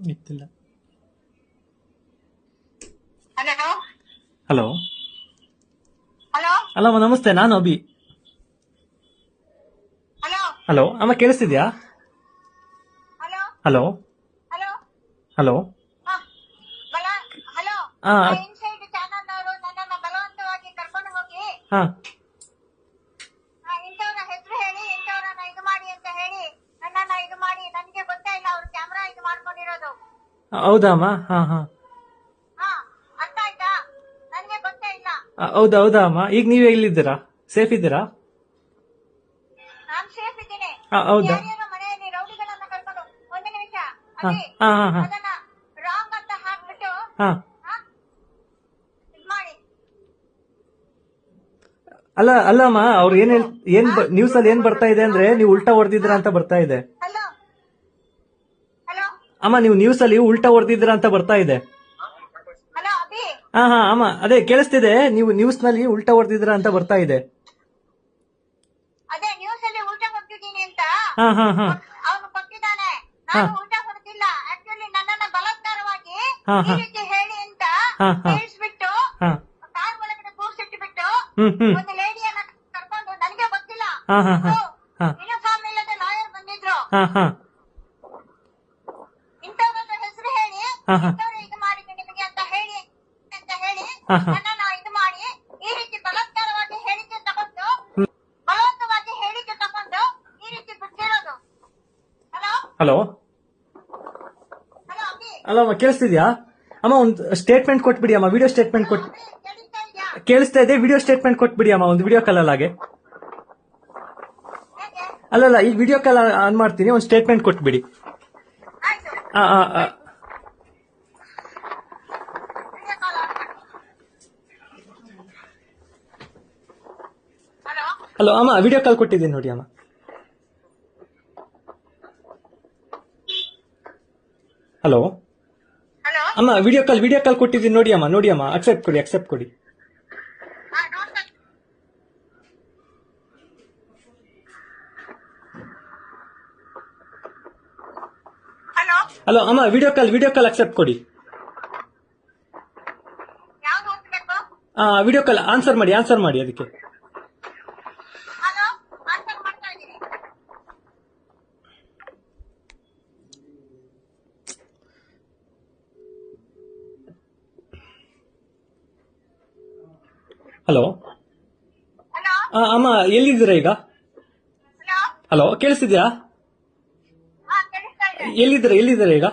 ಇತ್ತಿಲ್ಲ hello ಅಲ್ಲಮ್ಮ ನಮಸ್ತೆ ನಾನು ಅಭಿ. ಹಲೋ ಅಮ್ಮ ಕೇಳಿಸ್ತಿದ್ಯಾ? ಹಲೋ ಹಲೋ ಹಲೋ ಹಲೋ ಹಾ ಬಲ ಹಲೋ ಆ. ಇನ್ಸೈಡ್ ಚಾನಲ್ ಅವರು ನನ್ನನ್ನ ಬಲವಂತವಾಗಿ ಕರ್ಕೊಂಡು ಹೋಗಿ ಹಾ ಆ, ಇಂಥವ್ರ ಹೆಸರು ಹೇಳಿ ಇಂಥವ್ರನ್ನ ಇದು ಮಾಡಿ ಅಂತ ಹೇಳಿ ನನ್ನನ್ನ ಇದು ಮಾಡಿ ನನಗೆ ಗೊತ್ತೇ ಇಲ್ಲ ಅವ್ರು ಕ್ಯಾಮ್ರಾ ಇದು ಮಾಡ್ಕೊಂಡಿರೋದು ಹೌದಾ ಅಮ್ಮ ಹಾ ಹಾ. ಹಾ ಅರ್ಥ ಆಯ್ತಾ? ನನಗೆ ಗೊತ್ತೇ ಇಲ್ಲ. ಆ, ಹೌದಾ ಹೌದಾ ಅಮ್ಮ ಈಗ ನೀವು ಎಲ್ಲಿದ್ದೀರಾ? ಸೇಫ್ ಇದ್ದೀರಾ? ನಾನ್ ಸೇಫ್ ಇದ್ದೀನಿ. ಆ, ಹೌದಾ? ಯಾರ್ಯಾರೋ ಮನೆಯಲ್ಲಿ ರೌಡಿಗಳನ್ನ ಕರ್ಕೊಂಡು ಒಂದು ನಿಮಿಷ. ಹಾ ಅಲ್ಲಿ ಹಾ ಹಾ ಹಾ. ಅದನ್ನ ರಾಂಗ್ ಅಂತ ಹಾಕ್ಬಿಟ್ಟು ಹಾ. ಹಾ ಇದ್ ಮಾಡಿ. ಅಲ್ಲ ಅಲ್ಲಮ್ಮ ಅವ್ರು ಏನ್ ಹೇಳ್ ಏನ್ ನ್ಯೂಸ್ ಅಲ್ಲಿ ಏನ್ ಬರ್ತಾ ಇದೆ ಅಂದ್ರೆ ನೀವು ಉಲ್ಟಾ ಹೊಡೆದಿದ್ರ ಅಂತ ಬರ್ತಾ ಇದೆ. ಹಲೋ ಅಮ್ಮ ನೀವು ನ್ಯೂಸ್ ಅಲ್ಲಿ ಉಲ್ಟಾ ಹೊಡೆದಿದ್ರ ಅಂತ ಬರ್ತಾ ಇದೆ. ಹಾ ಹಾ ಅಮ್ಮ ಅದೇ ಕೇಳಿಸ್ತಿದೆ ನೀವು ನ್ಯೂಸ್ನಲ್ಲಿ ಉಲ್ಟಾ ಹೊಡೆದಿದ್ರ ಅಂತ ಬರ್ತಾ ಇದೆ. ಹಾ ಹಾ ಹಾ. ಹಾ, ಹಾ. ಹಾ, ಹಾ. ಹಾ. ಕೂರ್ಸಿಟ್ಬಿಟ್ಟು ಹ್ಮ್ ಹ್ಮ್. ಹಾ ಹಾ ಹಾ. ಹಾ. ಹಾ ಹಾ. ಹಾ, ಹಾ. ಇಂಥವ್ರು ಇದು ಮಾಡಿದ್ದು ನಿಮಗೆ ಅಂತ ಹೇಳಿ ಅಂತ ಹೇಳಿ ಹಾ, ಹಾ. ನನ್ನನ್ನ ಇದು ಮಾಡಿ ಈ ರೀತಿ ಬಲಾತ್ಕಾರವಾಗಿ ಹೇಳಿಕೆ ತಗೊಂಡು ಬಲವಂತವಾಗಿ ಹೇಳಿಕೆ ತಗೊಂಡು ಈ ರೀತಿ ಬಿಟ್ಟಿರೋದು. Hello hello hello Abhi hello ಅಮ್ಮ ಕೇಳಿಸ್ತಿದ್ಯಾ? ಅಮ್ಮ ಒಂದು ಸ್ಟೇಟ್ಮೆಂಟ್ ಕೊಟ್ಬಿಡಿ ಅಮ್ಮ ವಿಡಿಯೋ ಸ್ಟೇಟ್ಮೆಂಟ್ ಕೊಟ್ ಅಭಿ ಕೇಳಿಸ್ತಾ ಇದ್ಯಾ? ಕೇಳಿಸ್ತಾ ಇದೆ ವಿಡಿಯೋ ಸ್ಟೇಟ್ಮೆಂಟ್ ಕೊಟ್ಬಿಡಿ ಅಮ್ಮ ಒಂದು ವಿಡಿಯೋ ಕಾಲ್ ಹಾಗೆ ಹೇಗೆ? ಅಲ್ಲಲ್ಲ ಈ ವಿಡಿಯೋ ಕಾಲ್ ಆನ್ ಮಾಡ್ತೀನಿ ಒಂದು ಸ್ಟೇಟ್ಮೆಂಟ್ ಕೊಟ್ಬಿಡಿ. ಆಯ್ತು. ಆ, ಆ, ಆ. ವಿಡಿಯೋ ಕಾಲ್ ಆನ್ ಮಾಡಿ ಹಲೋ ಅಮ್ಮ ವಿಡಿಯೋ ಕಾಲ್ ಕೊಟ್ಟಿದ್ದೀನಿ ನೋಡಿ ಅಮ್ಮ. ಹಲೋ ಅಮ್ಮ ವಿಡಿಯೋ ಕಾಲ್ ವಿಡಿಯೋ ಕಾಲ್ ಕೊಟ್ಟಿದ್ದೀನಿ ನೋಡಿ ಅಮ್ಮ ನೋಡಿ ಅಮ್ಮ ಅಕ್ಸೆಪ್ಟ್ ಕೊಡಿ ಅಕ್ಸೆಪ್ಟ್ ಕೊಡಿ. ಹಲೋ ಅಮ್ಮ video call video call accept ಕೊಡಿ. ವಿಡಿಯೋ ಕಾಲ್ ಆನ್ಸರ್ ಮಾಡಿ ಆನ್ಸರ್ ಮಾಡಿ ಅದಕ್ಕೆ ಹಲೋ ಆನ್ಸರ್ ಮಾಡ್ತಾ ಇದ್ದೀನಿ ಹಲೋ ಅಮ್ಮ ಎಲ್ಲಿದ್ದೀರಾ ಈಗ? ಹಲೋ ಕೇಳಿಸ್ತಿದ್ಯಾ? ಎಲ್ಲಿದ್ದೀರಾ ಎಲ್ಲಿದ್ದೀರಾ ಈಗ?